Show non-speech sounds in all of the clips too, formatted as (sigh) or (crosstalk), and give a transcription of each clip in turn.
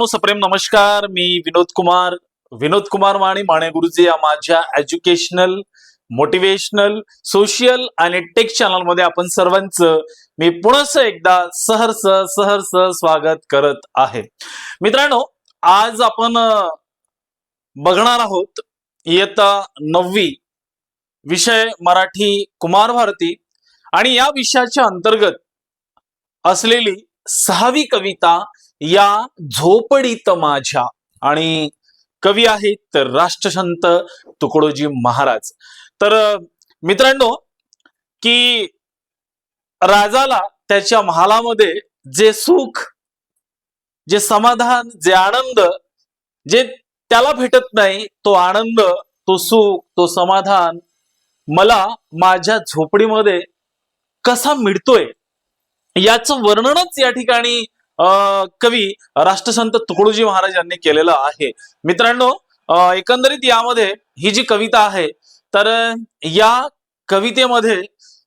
मित्रांनो सप्रेम नमस्कार. मी विनोद कुमार. विनोद कुमार माने माने गुरुजी या माझ्या एज्युकेशनल मोटिवेशनल सोशल आणि टेक चॅनलमध्ये आपण सर्वांचं मी पुनस एकदा सहर्ष सहर्ष स्वागत करत आहे. मित्रांनो आज आपण बघणार आहोत इयत्ता नववी विषय मराठी कुमार भारती आणि या विषयाच्या अंतर्गत असलेली सहावी कविता या झोपडीत माझ्या. आणि कवी आहेत राष्ट्रसंत तुकडोजी महाराज. तर मित्रांनो की राजाला त्याच्या महालामध्ये जे सुख जे समाधान जे आनंद जे त्याला भेटत नाही तो आनंद तो सुख तो समाधान मला माझ्या झोपडीमध्ये कसा मिळतोय याचं वर्णनच या ठिकाणी कवी राष्ट्रसंत तुकडोजी महाराज यांनी केलेलं आहे. मित्रांनो एकंदरीत यामध्ये ही जी कविता आहे तर या कवितेमध्ये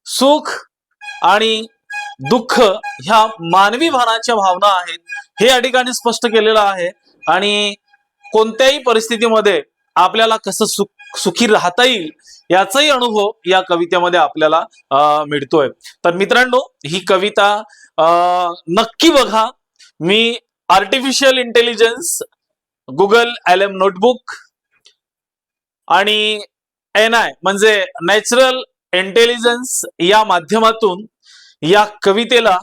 सुख आणि दुःख ह्या मानवी भानाच्या भावना आहेत हे या ठिकाणी स्पष्ट केलेलं आहे. आणि कोणत्याही परिस्थितीमध्ये आपल्याला कसं सुख सुखी राहता येईल याचाही अनुभव या कवितेमध्ये आपल्याला मिळतोय. तर मित्रांनो ही कविता अं, नक्की बघा. मी artificial intelligence Google L M notebook आणि एन आय म्हणजे नॅचरल इंटेलिजन्स या माध्यमातून या कवितेला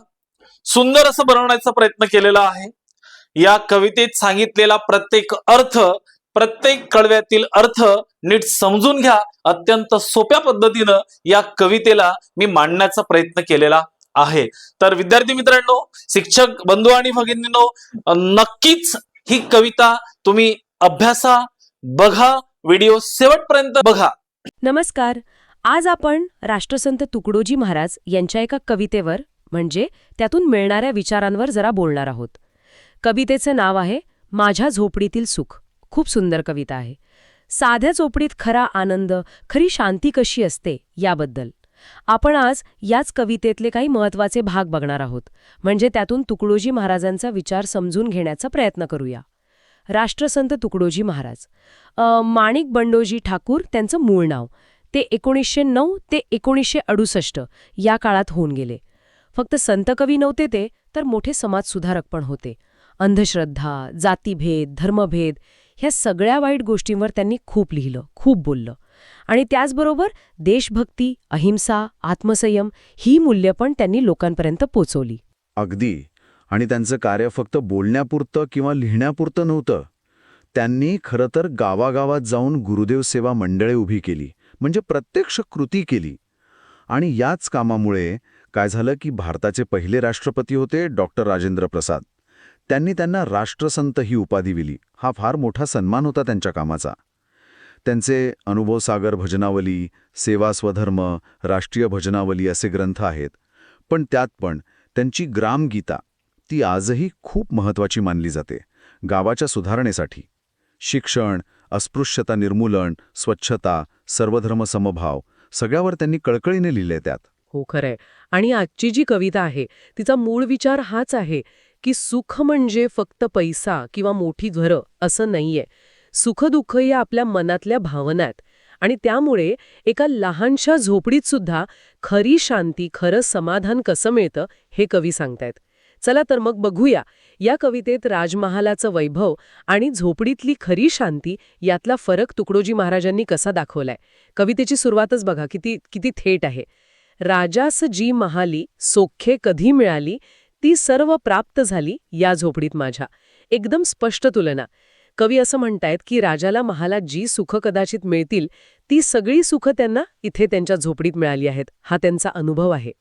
सुंदर असं बनवण्याचा प्रयत्न केलेला आहे. या कवितेत सांगितलेला प्रत्येक अर्थ प्रत्येक कडव्यातील अर्थ नीट समजून घ्या. अत्यंत सोप्या पद्धतीनं या कवितेला मी मांडण्याचा प्रयत्न केलेला आहे. तर विद्यार्थी मित्रांनो शिक्षक बंधू आणि भगिनींनो नक्कीच ही कविता तुम्ही अभ्यासा बघा व्हिडिओ शेवटपर्यंत बघा. नमस्कार. आज आपण राष्ट्रसंत तुकडोजी महाराज यांच्या एका कवितेवर म्हणजे त्यातून मिळणाऱ्या विचारांवर जरा बोलणार आहोत. कवितेचं नाव आहे माझ्या झोपडीतील सुख. खूप सुंदर कविता आहे. साध्या झोपडीत खरा आनंद खरी शांती कशी असते याबद्दल. आपण आज याच कवितेतले काही महत्त्वाचे भाग बघणार आहोत. म्हणजे त्यातून तुकडोजी महाराजांचा विचार समजून घेण्याचा प्रयत्न करूया. राष्ट्रसंत तुकडोजी महाराज. माणिक बंडोजी ठाकूर त्यांचं मूळ नाव. ते एकोणीसशे नऊ ते एकोणीसशे अडुसष्ट या काळात होऊन गेले. फक्त संत कवी नव्हते ते तर मोठे समाजसुधारक पण होते. अंधश्रद्धा जातीभेद धर्मभेद ह्या सगळ्या वाईट गोष्टींवर त्यांनी खूप लिहिलं खूप बोललं. आणि त्याचबरोबर देशभक्ती अहिंसा आत्मसंयम ही मूल्य पण त्यांनी लोकांपर्यंत पोचवली. अगदी. आणि त्यांचं कार्य फक्त बोलण्यापुरतं किंवा लिहिण्यापुरतं नव्हतं. त्यांनी खरं तर गावागावात जाऊन गुरुदेव सेवा मंडळे उभी केली म्हणजे प्रत्यक्ष कृती केली. आणि याच कामामुळे काय झालं की भारताचे पहिले राष्ट्रपती होते डॉक्टर राजेंद्र प्रसाद. त्यांनी त्यांना राष्ट्रसंत ही उपाधी दिली. हा फार मोठा सन्मान होता त्यांच्या कामाचा. त्यांचे अनुभवसागर भजनावली सेवा स्वधर्म राष्ट्रीय भजनावली असे ग्रंथ आहेत. पण त्यात पण त्यांची ग्रामगीता ती आजही खूप महत्वाची मानली जाते गावाच्या सुधारणेसाठी. शिक्षण अस्पृश्यता निर्मूलन स्वच्छता सर्वधर्म समभाव सगळ्यावर त्यांनी कळकळीने लिहिले त्यात. हो खरंय. आणि आजची जी कविता आहे तिचा मूळ विचार हाच आहे की सुख म्हणजे फक्त पैसा किंवा मोठी घरं असं नाहीये. सुखदुःख या आपल्या मनातल्या भावना आहेत आणि त्यामुळे एका लहानशा झोपडीत सुद्धा खरी शांती खरं समाधान कसं मिळतं हे कवी सांगतायत. चला तर मग बघूया या कवितेत राजमहालाचं वैभव आणि झोपडीतली खरी शांती यातला फरक तुकडोजी महाराजांनी कसा दाखवलाय. कवितेची सुरुवातच बघा किती किती थेट आहे. राजास जी महाली सोखे कधी मिळाली ती सर्व प्राप्त झाली या झोपडीत माझ्या. एकदम स्पष्ट तुलना. कवी असं म्हणतायत की राजाला महालात जी सुख कदाचित मिळतील ती सगळी सुख त्यांना इथे त्यांच्या झोपडीत मिळाली आहेत. हा त्यांचा अनुभव आहे.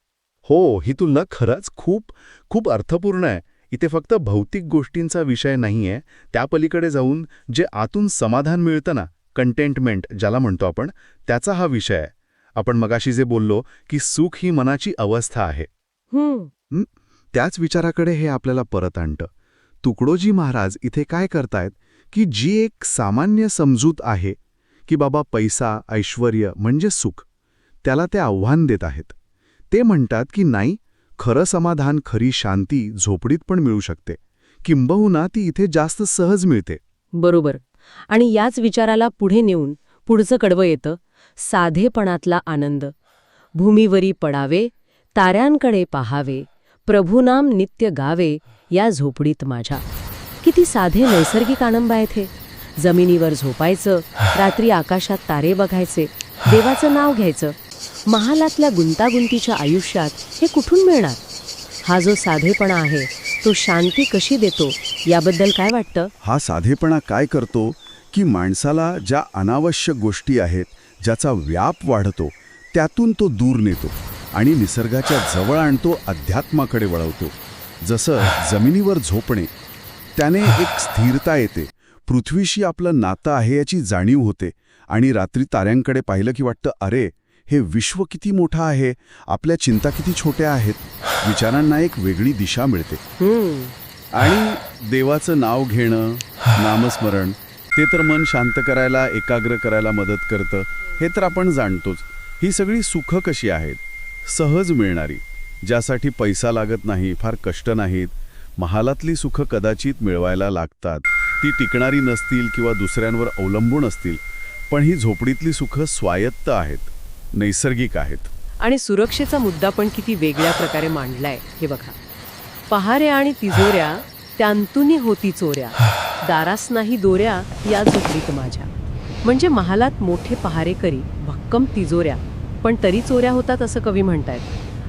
हो ही तुलना खरंच खूप खूप अर्थपूर्ण आहे. इथे फक्त भौतिक गोष्टींचा विषय नाहीये. त्या पलीकडे जाऊन जे आतून समाधान मिळतं ना कंटेंटमेंट ज्याला म्हणतो आपण त्याचा हा विषय आहे. आपण मगाशी जे बोललो की सुख ही मनाची अवस्था आहे. त्याच विचाराकडे हे आपल्याला परत आणतं. तुकडोजी महाराज इथे काय करतायत? की जी एक सामान्य समजूत आहे की बाबा पैसा ऐश्वर्य म्हणजे सुख. त्याला ते आव्हान देत आहेत. ते म्हणतात की नाही खरं समाधान खरी शांती झोपडीत पण मिळू शकते. किंबहुना ती इथे जास्त सहज मिळते. बरोबर. आणि याच विचाराला पुढे नेऊन पुढचं कडवं येतं साधेपणातला आनंद. भूमीवरी पडावे ताऱ्यांकडे पाहावे प्रभुनाम नित्य गावे या झोपडीत माझ्या. किती साधे नैसर्गिक आनंद आहेत हे. जमिनीवर झोपायचं रात्री आकाशात तारे बघायचे देवाचं नाव घ्यायचं महालातल्या गुंतागुंतीच्या आयुष्यात हे कुठून मिळणार? हा जो साधेपणा आहे तो शांती कशी देतो याबद्दल काय वाटतं? हा साधेपणा काय करतो की माणसाला ज्या अनावश्यक गोष्टी आहेत ज्याचा व्याप वाढतो त्यातून तो दूर नेतो आणि निसर्गाच्या जवळ आणतो अध्यात्माकडे वळवतो. जसं जमिनीवर झोपणे त्याने एक स्थिरता येते. पृथ्वीशी आपलं नातं आहे याची जाणीव होते आणि रात्री ताऱ्यांकडे पाहिलं की वाटतं अरे हे विश्व किती मोठं आहे आपल्या चिंता किती छोट्या आहेत. विचारांना एक वेगळी दिशा मिळते. आणि देवाचं नाव घेणं नामस्मरण ते तर मन शांत करायला एकाग्र करायला मदत करतं हे तर आपण जाणतोच. ही सगळी सुख कशी आहेत? सहज मिळणारी. ज्यासाठी पैसा लागत नाही फार कष्ट नाहीत महालातली सुख कदाचित मिळवायला लागतात. ती टिकणारी नसतील किंवा दुसऱ्यांवर अवलंबून असतील पण ही झोपडीतली सुख स्वायत्त आहेत नैसर्गिक आहेत. आणि सुरक्षेचा मुद्दा पण किती वेगळ्या प्रकारे मांडलाय हे बघा. पहारे आणि तिजोऱ्या त्यांतुनी होती चोऱ्या. दारास नाही दोऱ्या या झोपडीत माझ्या. म्हणजे महालात मोठे पहारेकरी भक्कम तिजोऱ्या. पण तरी चोऱ्या होतात असं कवी म्हणतायत.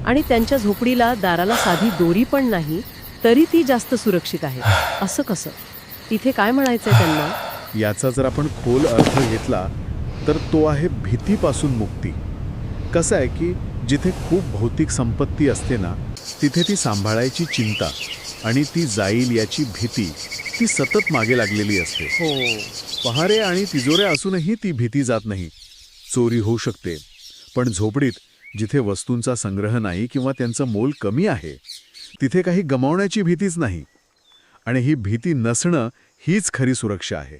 आणि त्यांच्या झोपडीला दाराला साधी दोरी पण नाही तरी ती जास्त सुरक्षित आहे. (sighs) असं कसं? इथे काय म्हणायचंय त्यांना? (sighs) याचा जर आपण खोल अर्थ घेतला तर तो आहे भीतीपासून मुक्ती. कसं आहे की जिथे खूप भौतिक संपत्ती असते ना तिथे ती सांभाळायची चिंता आणि ती जाईल याची भीती ती सतत मागे लागलेली असते. हो. पहारे आणि तिजोऱ्या असूनही ती भीती जात नाही. चोरी होऊ शकते. पण झोपडीत जिथे वस्तूंचा संग्रह नाही किंवा त्यांचं मोल कमी आहे तिथे काही गमावण्याची भीतीच नाही. आणि ही भीती नसणं हीच खरी सुरक्षा आहे.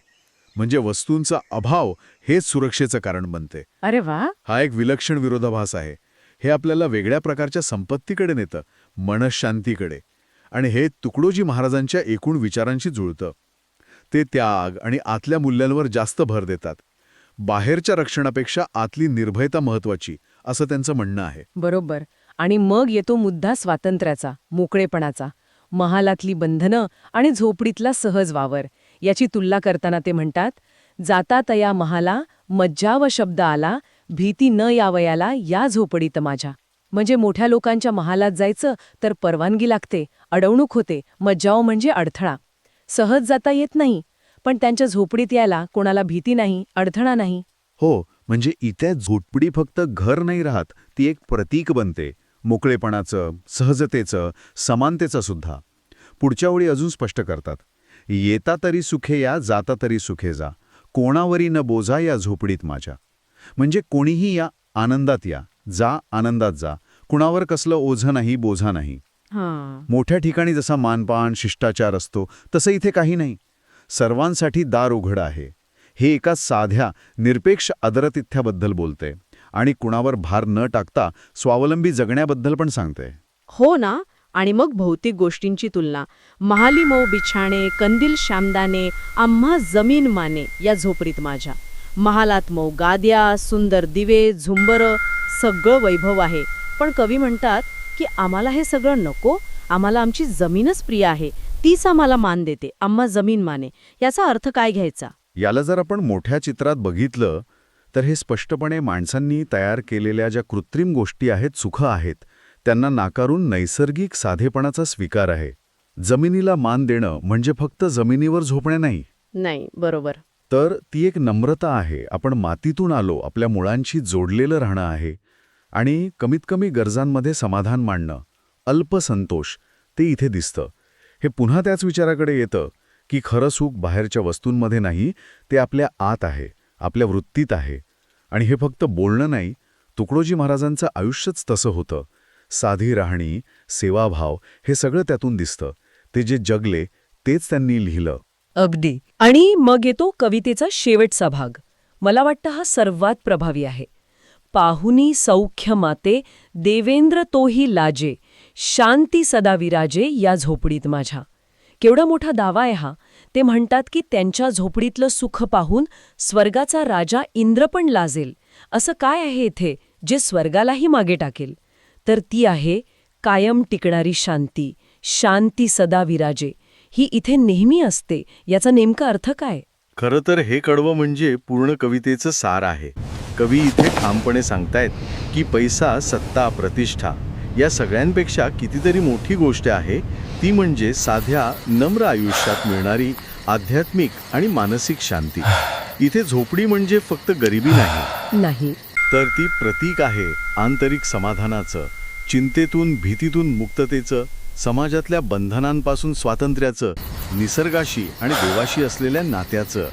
म्हणजे वस्तूंचा अभाव हेच सुरक्षेचं कारण बनते. अरे वा! हा एक विलक्षण विरोधाभास आहे. हे आपल्याला वेगळ्या प्रकारच्या संपत्तीकडे नेतं मनशांतीकडे. आणि हे तुकडोजी महाराजांच्या एकूण विचारांशी जुळतं. ते त्याग आणि आतल्या मूल्यांवर जास्त भर देतात. बाहेरच्या रक्षणापेक्षा आतली निर्भयता महत्वाची असं त्यांचं म्हणणं आहे. बरोबर. आणि मग येतो मुद्दा स्वातंत्र्याचा मोकळेपणाचा. महालातली बंधनं आणि झोपडीतला सहज वावर. याची तुलना करताना ते म्हणतात जाता तया महाला मज्जाव शब्द आला भीती न यावयाला या झोपडीत माझ्या. म्हणजे मोठ्या लोकांच्या महालात जायचं तर परवानगी लागते अडवणूक होते मज्जाव म्हणजे अडथळा. सहज जाता येत नाही पण त्यांच्या झोपडीत यायला कोणाला भीती नाही अडथळा नाही. हो म्हणजे इथे झोपडी फक्त घर नाही राहत ती एक प्रतीक बनते. मोकळेपणाचं सहजतेचं समानतेचं सुद्धा. पुढच्या वेळी अजून स्पष्ट करतात. येता तरी सुखे या जाता तरी सुखे जा. कोणावरी न बोजा या झोपडीत माझ्या. म्हणजे कोणीही या आनंदात या. जा आनंदात जा. कुणावर कसलं ओझं नाही बोझा नाही. मोठ्या ठिकाणी जसा मानपान शिष्टाचार असतो तसं इथे काही नाही. सर्वांसाठी दार उघड आहे. हे एका साध्या निरपेक्ष आदरतिथ्याबद्दल बोलते. आणि कुणावर भार न टाकता स्वावलंबी जगण्याबद्दल पण सांगते. हो ना? आणि मग भौतिक गोष्टींची तुलना. महाली मऊ बिछाणे कंदील श्यामदाने आम्हा जमीन माने या झोपडीत माझ्या. महालात मऊ गाद्या सुंदर दिवे झुंबर सगळं वैभव आहे. पण कवी म्हणतात की आम्हाला हे सगळं नको. आम्हाला आमची जमीनच प्रिय आहे. तीच आम्हाला मान देते. आम्हा जमीन माने. याचा अर्थ काय घ्यायचा? याला जर आपण मोठ्या चित्रात बघितलं तर हे स्पष्टपणे माणसांनी तयार केलेल्या ज्या कृत्रिम गोष्टी आहेत सुख आहेत त्यांना नाकारून नैसर्गिक साधेपणाचा स्वीकार आहे. जमिनीला मान देणं म्हणजे फक्त जमिनीवर झोपणे नाही. नाही बरोबर. तर ती एक नम्रता आहे. आपण मातीतून आलो आपल्या मुळांशी जोडलेलं राहणं आहे आणि कमीत कमी गरजांमध्ये समाधान मांडणं अल्पसंतोष ते इथे दिसतं. हे पुन्हा त्याच विचाराकडे येतं की खरं सुख बाहेरच्या वस्तूंमध्ये नाही ते आपल्या आत आहे. आपल्या वृत्तीत आहे. आणि हे फक्त बोलणं नाही तुकडोजी महाराजांचं आयुष्यच तसं होतं. साधी राहणी सेवाभाव हे सगळं त्यातून दिसतं. ते जे जगले तेच त्यांनी लिहिलं. अगदी. आणि मग येतो कवितेचा शेवटचा भाग. मला वाटतं हा सर्वात प्रभावी आहे. पाहुनी सौख्य माते देवेंद्र तोही लाजे. शांती सदा विराजे या झोपडीत माझ्या. केवढा मोठा दावा आहे हा. ते म्हणतात की त्यांच्या झोपडीतलं सुख पाहून स्वर्गाचा राजा इंद्र पण लाजेल. असं काय आहे इथे जे स्वर्गालाही मागे टाकेल? तर ती आहे कायम टिकणारी शांती. शांती सदा विराजे. ही इथे नेहमी असते. याचा नेमका अर्थ काय? खरं तर हे कडवं म्हणजे पूर्ण कवितेचं सार आहे. कवी इथे ठामपणे सांगतायत की पैसा सत्ता प्रतिष्ठा या सगळ्यांपेक्षा कितीतरी मोठी गोष्ट आहे ती म्हणजे साध्या नम्र आयुष्यात मिळणारी आध्यात्मिक आणि मानसिक शांती. इथे झोपडी म्हणजे फक्त गरिबी नाही. नाही. तर ती प्रतीक आहे आंतरिक समाधानाचं चिंतेतून भीतीतून मुक्ततेचं समाजातल्या बंधनांपासून स्वातंत्र्याचं निसर्गाशी आणि देवाशी असलेल्या नात्याचं.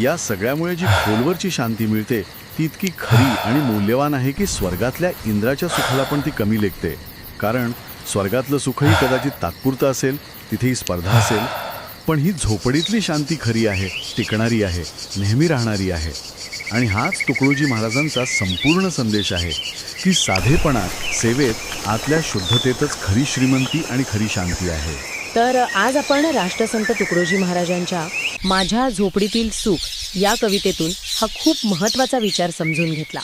या सगळ्यामुळे जी खोलवरची शांती मिळते ती इतकी खरी आणि मूल्यवान आहे की स्वर्गातल्या इंद्राच्या सुखाला पण ती कमी लेखते. कारण स्वर्गातलं सुखही कदाचित तात्पुरतं असेल तिथेही स्पर्धा असेल पण ही झोपडीतली शांती खरी आहे टिकणारी आहे नेहमी राहणारी आहे. आणि हाच तुकडोजी महाराजांचा संपूर्ण संदेश आहे की साधेपणात सेवेत आतल्या शुद्धतेतच खरी श्रीमंती आणि खरी शांती आहे. तर आज आपण राष्ट्रसंत तुकडोजी महाराजांच्या माझ्या झोपडीतील सुख या कवितेतून हा खूप महत्त्वाचा विचार समजून घेतला.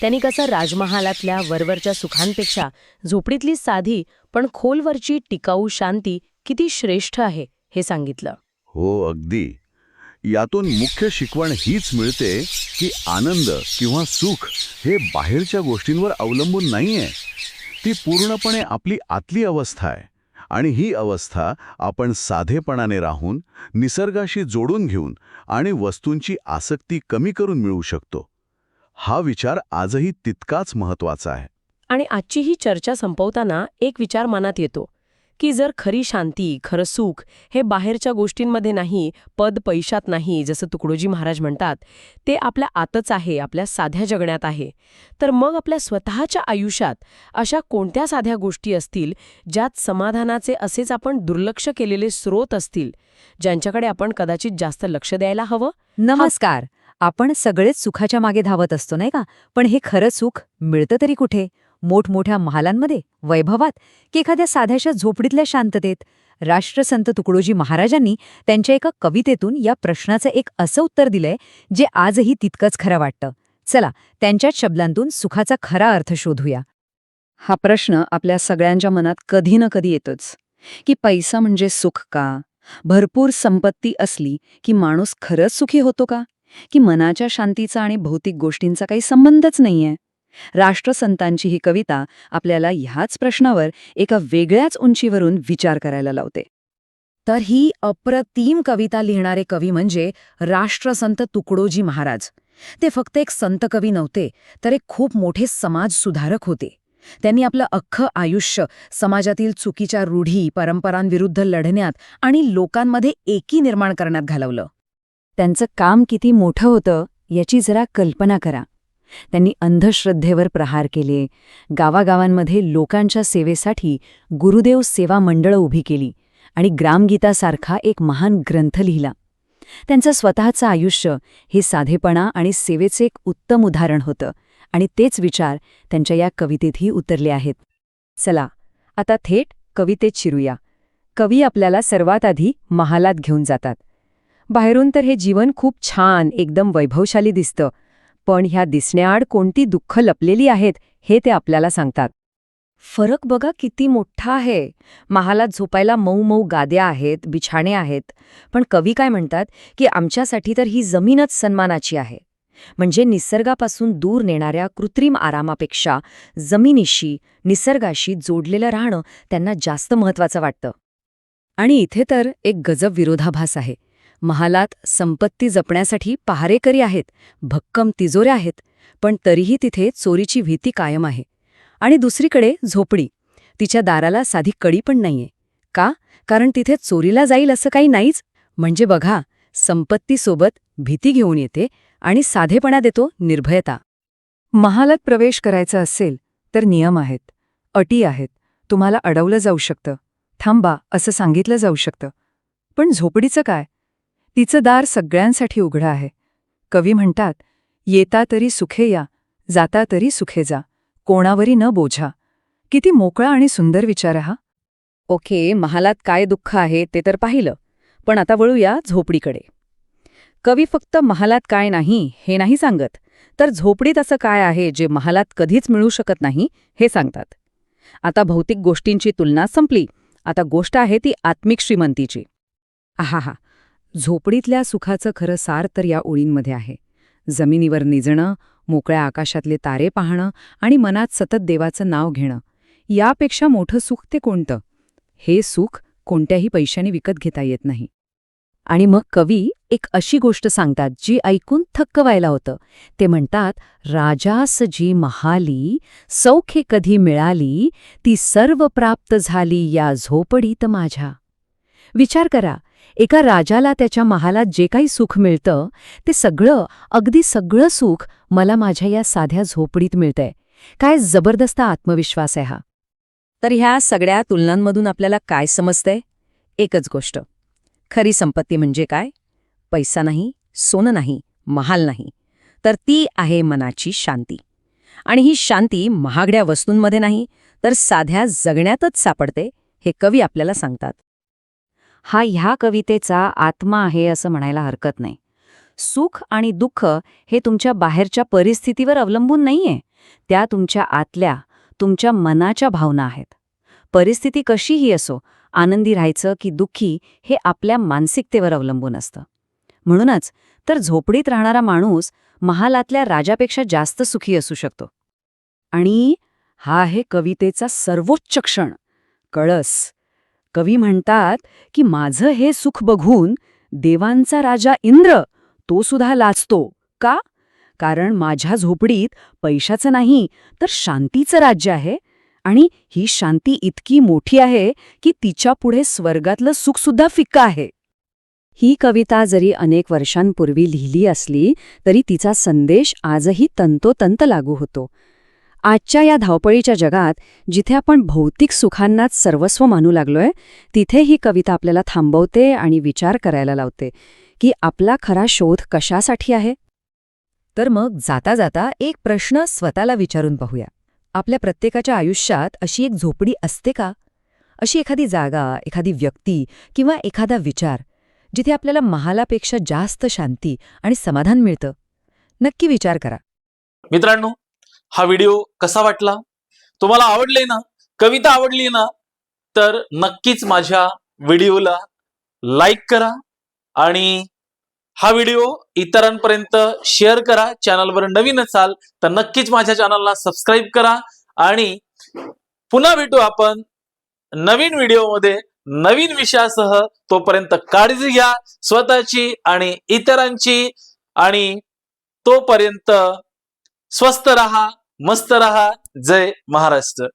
त्यांनी कसं राजमहालातल्या वरवरच्या सुखांपेक्षा झोपडीतली साधी पण खोलवरची टिकाऊ शांती किती श्रेष्ठ आहे हे सांगितलं. हो अगदी. यातून मुख्य शिकवण हीच मिळते की आनंद किंवा सुख हे बाहेरच्या गोष्टींवर अवलंबून नाहीये. ती पूर्णपणे आपली आतली अवस्था आहे आणि ही अवस्था आपण साधेपणाने राहून निसर्गाशी जोडून घेऊन आणि वस्तूंची आसक्ती कमी करून मिळवू शकतो. हा विचार आजही तितकाच महत्त्वाचा आहे. आणि आजची ही चर्चा संपवताना एक विचार मनात येतो की जर खरी शांती खरं सुख हे बाहेरच्या गोष्टींमध्ये नाही पद पैशात नाही जसं तुकडोजी महाराज म्हणतात ते आपल्या आतच आहे आपल्या साध्या जगण्यात आहे तर मग आपल्या स्वतःच्या आयुष्यात अशा कोणत्या साध्या गोष्टी असतील ज्यात समाधानाचे असेच आपण दुर्लक्ष केलेले स्रोत असतील ज्यांच्याकडे आपण कदाचित जास्त लक्ष द्यायला हवं? नमस्कार. आपण सगळेच सुखाच्या मागे धावत असतो नाही का? पण हे खरं सुख मिळतं तरी कुठे? मोठमोठ्या महालांमध्ये? वैभवात? की एखाद्या साध्याशा झोपडीतल्या शांततेत? राष्ट्रसंत तुकडोजी महाराजांनी त्यांच्या एका कवितेतून या प्रश्नाचं एक असं उत्तर दिलंय जे आजही तितकंच खरं वाटतं. चला त्यांच्याच शब्दांतून सुखाचा खरा अर्थ शोधूया. हा प्रश्न आपल्या सगळ्यांच्या मनात कधी ना कधी येतोच. की पैसा म्हणजे सुख का? भरपूर संपत्ती असली की माणूस खरंच सुखी होतो का? की मनाच्या शांतीचा आणि भौतिक गोष्टींचा काही संबंधच नाहीये. राष्ट्रसंतांची ही कविता आपल्याला ह्याच प्रश्नावर एका वेगळ्याच उंचीवरून विचार करायला लावते. तर ही अप्रतिम कविता लिहिणारे कवी म्हणजे राष्ट्रसंत तुकडोजी महाराज. ते फक्त एक संत कवी नव्हते तर एक खूप मोठे समाज सुधारक होते. त्यांनी आपलं अख्खं आयुष्य समाजातील चुकीच्या रूढी परंपरांविरुद्ध लढण्यात आणि लोकांमध्ये एकी निर्माण करण्यात घालवलं. त्यांचं काम किती मोठं होतं याची जरा कल्पना करा. त्यांनी अंधश्रद्धेवर प्रहार केले. गावागावांमध्ये लोकांच्या सेवेसाठी गुरुदेव सेवा मंडळं उभी केली आणि ग्रामगीतासारखा एक महान ग्रंथ लिहिला. त्यांचं स्वतःचं आयुष्य हे साधेपणा आणि सेवेचे एक उत्तम उदाहरण होतं आणि तेच विचार त्यांच्या या कवितेतही उतरले आहेत. चला आता थेट कवितेत शिरूया. कवी आपल्याला सर्वात आधी महालात घेऊन जातात. बाहेरून तर हे जीवन खूप छान एकदम वैभवशाली दिसतं. पण ह्या दिसण्याआड कोणती दुःख लपलेली आहेत हे ते आपल्याला सांगतात. फरक बघा किती मोठा आहे. महालात झोपायला मऊ मऊ गाद्या आहेत बिछाणे आहेत. पण कवी काय म्हणतात की आमच्यासाठी तर ही जमीनच सन्मानाची आहे. म्हणजे निसर्गापासून दूर नेणाऱ्या कृत्रिम आरामापेक्षा जमिनीशी निसर्गाशी जोडलेलं राहणं त्यांना जास्त महत्वाचं वाटतं. आणि इथे तर एक गजब विरोधाभास आहे. महालात संपत्ती जपण्यासाठी पहारेकरी आहेत भक्कम तिजोऱ्या आहेत पण तरीही तिथे चोरीची भीती कायम आहे. आणि दुसरीकडे झोपडी. तिच्या दाराला साधी कडी पण नाहीये. का? कारण तिथे चोरीला जाईल असं काही नाहीच? म्हणजे बघा संपत्तीसोबत भीती घेऊन येते आणि साधेपणा देतो निर्भयता. महालात प्रवेश करायचा असेल तर नियम आहेत. अटी आहेत. तुम्हाला अडवलं जाऊ शकतं. थांबा असं सांगितलं जाऊ शकतं. पण झोपडीचं काय? तिचं दार सगळ्यांसाठी उघडं आहे. कवी म्हणतात येता तरी सुखे या जाता तरी सुखे जा कोणावरी न बोझा. किती मोकळा आणि सुंदर विचार हा. ओके महालात काय दुःख आहे ते तर पाहिलं पण आता वळूया झोपडीकडे. कवी फक्त महालात काय नाही हे नाही सांगत तर झोपडीत असं काय आहे जे महालात कधीच मिळू शकत नाही हे सांगतात. आता भौतिक गोष्टींची तुलना संपली आता गोष्ट आहे ती आत्मिक श्रीमंतीची. आहाहा झोपडीतल्या सुखाचं खरं सार तर या ओळींमध्ये आहे. जमिनीवर निजणं मोकळ्या आकाशातले तारे पाहणं आणि मनात सतत देवाचं नाव घेणं. यापेक्षा मोठं सुख ते कोणतं? हे सुख कोणत्याही पैशाने विकत घेता येत नाही. आणि मग कवी एक अशी गोष्ट सांगतात जी ऐकून थक्क व्हायला होतं. ते म्हणतात राजास जी महाली सौखे कधी मिळाली ती सर्व प्राप्त झाली या झोपडीत माझ्या. विचार करा एका राजाला त्याच्या महालात जे काही सुख मिळतं ते सगळं अगदी सगळं सुख मला माझ्या या साध्या झोपडीत मिळतंय. काय जबरदस्त आत्मविश्वास आहे हा. तर ह्या सगळ्या तुलनांमधून आपल्याला काय समजतंय? एकच गोष्ट. खरी संपत्ती म्हणजे काय? पैसा नाही सोनं नाही महाल नाही. तर ती आहे मनाची शांती. आणि ही शांती महागड्या वस्तूंमध्ये नाही तर साध्या जगण्यातच सापडते हे कवी आपल्याला सांगतात. हा ह्या कवितेचा आत्मा आहे असं म्हणायला हरकत नाही. सुख आणि दुःख हे तुमच्या बाहेरच्या परिस्थितीवर अवलंबून नाहीये. त्या तुमच्या आतल्या तुमच्या मनाच्या भावना आहेत. परिस्थिती कशीही असो आनंदी राहायचं की दुःखी हे आपल्या मानसिकतेवर अवलंबून असतं. म्हणूनच तर झोपडीत राहणारा माणूस महालातल्या राजापेक्षा जास्त सुखी असू शकतो. आणि हा आहे कवितेचा सर्वोच्च क्षण. कळस. कवी म्हणतात की माझं हे सुख बघून देवांचा राजा इंद्र तो सुद्धा लाचतो. का? कारण माझ्या झोपडीत पैशाचं नाही तर शांतीचं राज्य आहे. आणि ही शांती इतकी मोठी आहे की तिच्यापुढे स्वर्गातलं सुखसुद्धा फिक्का आहे. ही कविता जरी अनेक वर्षांपूर्वी लिहिली असली तरी तिचा संदेश आजही तंतोतंत लागू होतो. आजच्या या धावपळीच्या जगात जिथे आपण भौतिक सुखांनाच सर्वस्व मानू लागलोय तिथे ही कविता आपल्याला थांबवते आणि विचार करायला लावते की आपला खरा शोध कशासाठी आहे? तर मग जाता जाता एक प्रश्न स्वतःला विचारून पाहूया. आपल्या प्रत्येकाच्या आयुष्यात अशी एक झोपडी असते का? अशी एखादी जागा एखादी व्यक्ती किंवा एखादा विचार जिथे आपल्याला महालापेक्षा जास्त शांती आणि समाधान मिळतं? नक्की विचार करा. मित्रांनो हा व्हिडिओ कसा वाटला? तुम्हाला आवडले ना? कविता आवडली ना? तर नक्कीच माझ्या व्हिडिओला लाईक करा आणि हा व्हिडिओ इतरांपर्यंत शेअर करा. चॅनलवर नवीन असाल तर नक्कीच माझ्या चॅनलला सबस्क्राईब करा आणि पुन्हा भेटू आपण नवीन व्हिडिओमध्ये नवीन विषयासह तोपर्यंत काळजी घ्या. स्वतःची आणि इतरांची आणि तोपर्यंत स्वस्त रहा. मस्त रहा. जय महाराष्ट्र.